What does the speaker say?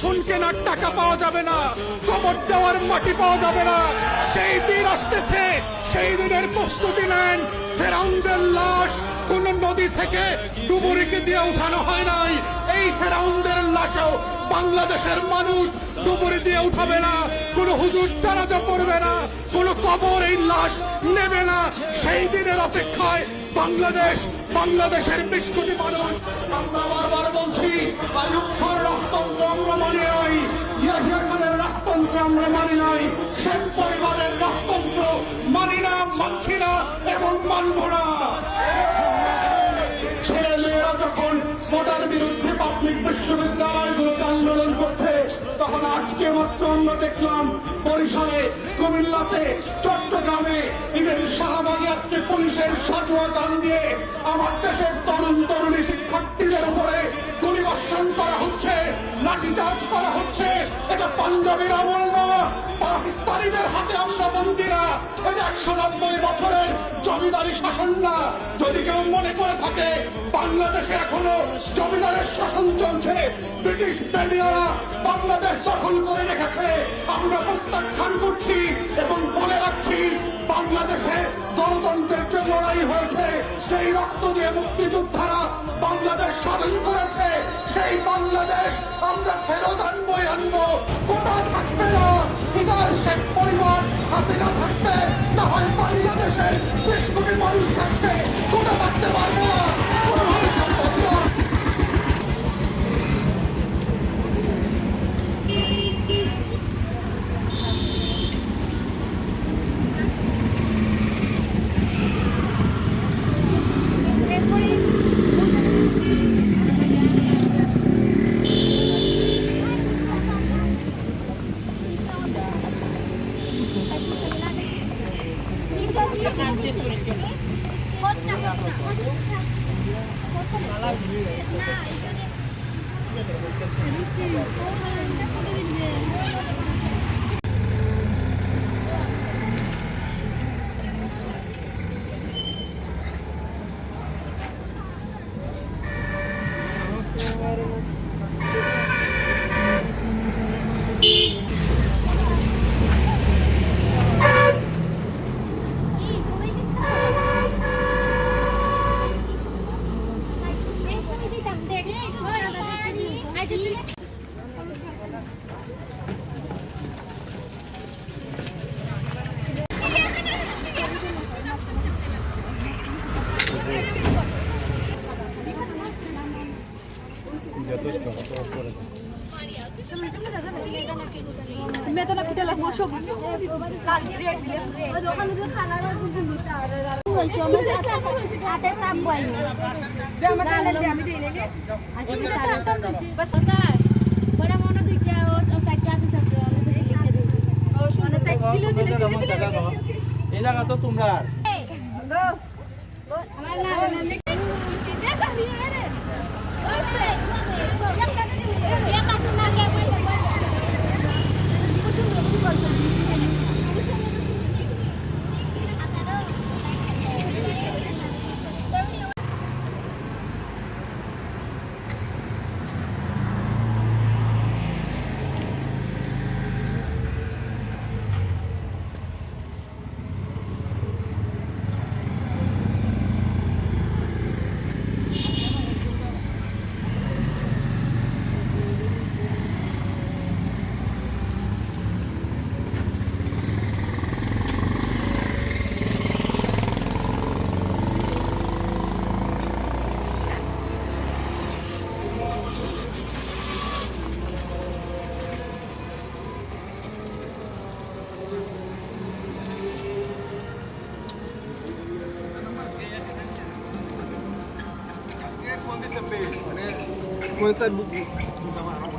কাফন কেনার টাকা পাওয়া যাবে না কবর দেওয়ার মাটি পাওয়া যাবে না। সেই দিন আসতেছে, সেই দিনের প্রস্তুতি নেন। ফেরাউন্ডের লাশ কোন নদী থেকে ডুবুরিকে দিয়ে উঠানো হয় নাই। এই ফেরাউনদের লাশও বাংলাদেশের মানুষ ডুবুরি দিয়ে উঠাবে না, কোন হুজুর জানাজা পড়বে না। কোন কবর এই লাশ নেবে না। সেই দিনের অপেক্ষায় বাংলাদেশ, বাংলাদেশের বিশ কোটি মানুষ। আমরা বারবার বলছি রাজতন্ত্র আমরা মানি নাই ইয়াহিয়া খানের রাজতন্ত্র আমরা নাই, শেখ পরিবারের রাজতন্ত্র মানি না, মানছি না এবং মানব না। ছেলে মেয়েরা যখন ভোটার বিরুদ্ধে পাবলিক বিশ্ববিদ্যালয়গুলোতে আন্দোলন করছে, তখন আজকে মাত্র আমরা দেখলাম কুমিল্লাতে, চট্টগ্রামে, ইভেন শাহবাগে আজকে পুলিশের সাজুয়া গান দিয়ে আমার দেশের তরুণ তরুণী শিক্ষার্থীদের উপরে করা হচ্ছে, লাঠিচার্জ করা হচ্ছে। এটা পাঞ্জাবের আমল না, পাকিস্তানিদের হাতে আমরা বন্দিরা এটা একশো নব্বই বছরের জমিদারি শাসন না। যদি কেউ মনে করে থাকে, বাংলাদেশে এখনও জমিদারের শাসন চলছে। ব্রিটিশ বাংলাদেশ দখল করে রেখেছে। আমরা প্রত্যাখ্যান করছি এবং বলে রাখছি, বাংলাদেশে গণতন্ত্রের যে লড়াই হয়েছে সেই রক্ত দিয়ে মুক্তিযোদ্ধারা বাংলাদেশ স্বাধীন করেছে, সেই বাংলাদেশ আমরা ফেরত আনব আনব। কোটা থাকবে না। ইদার মেয়েটা দিলে এই জায়গা তো তোমরা কোন দিছে